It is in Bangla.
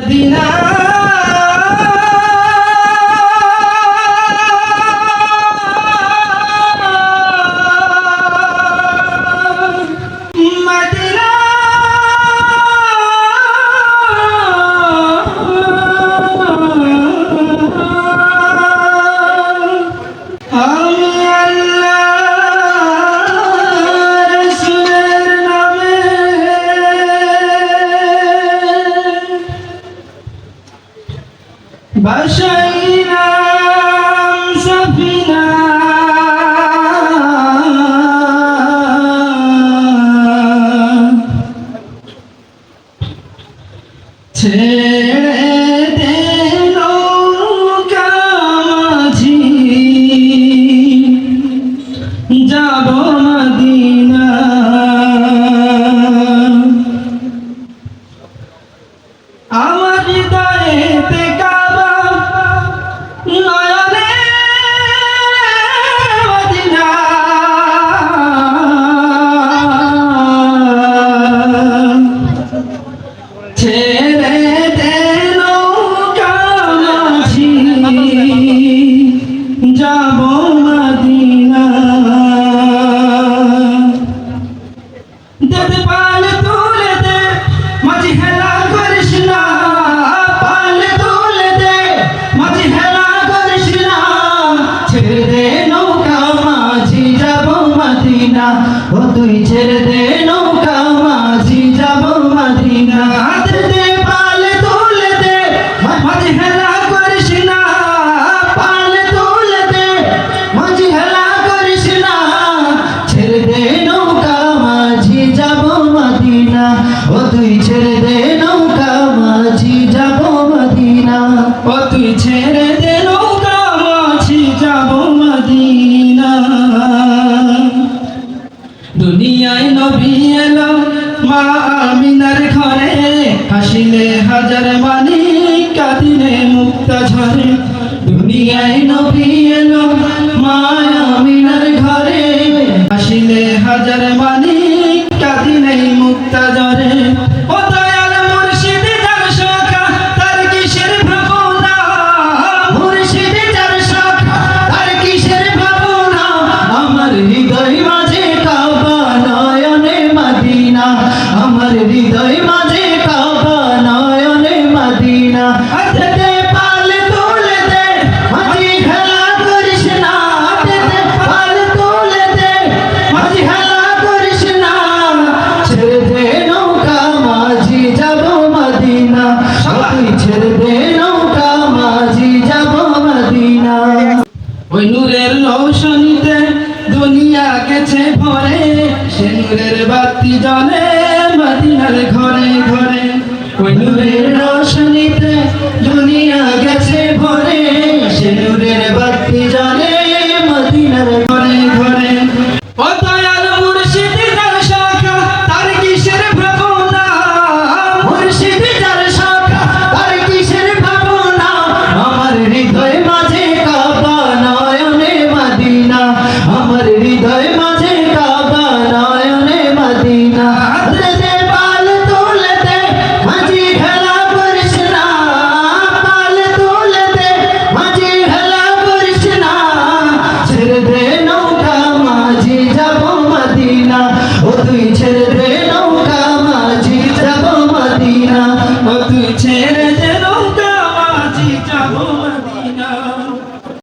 মদিনা বাসাইলাম তুই ছেড়ে দে নৌকা মাঝি যাব মদিনা দে, পাল তুলে দে। মাঝি হেলা করিস না, পাল তুলে হেলা করিস না, ছেড়ে দে নৌকা মাঝি যাব মদিনা ও তুই ছেড়ে দে নৌকা মাঝি যাব মদিনা ও তুই ছেড়ে নবী এলো মা আমিনার ঘরে। হাসিলে হাজার মানি কাঁদিলে মুক্তা ঝরে। দুনিয়ায় নবী এলো মা আমিনার ঘরে। হাসিলে হাজার মানি মদিনা, আমার হৃদয় মাঝে কাবা নয়নে মদিনা। দে পাল দে মাঝি খেলা করিস না খেলা করিস না। দে নৌকা, মাঝি যাব মদিনা। ছেড়ে দে নৌকা, মাঝি যাব মদিনা। ওই নূরের রৌশনীতে দুনিয়া গেছে ভরে সে বাতি জলে মদিনার ঘরে ঘরে। ওই নূরের রৌশনীতে দুনিয়া গেছে ভরে সে ছেড়ে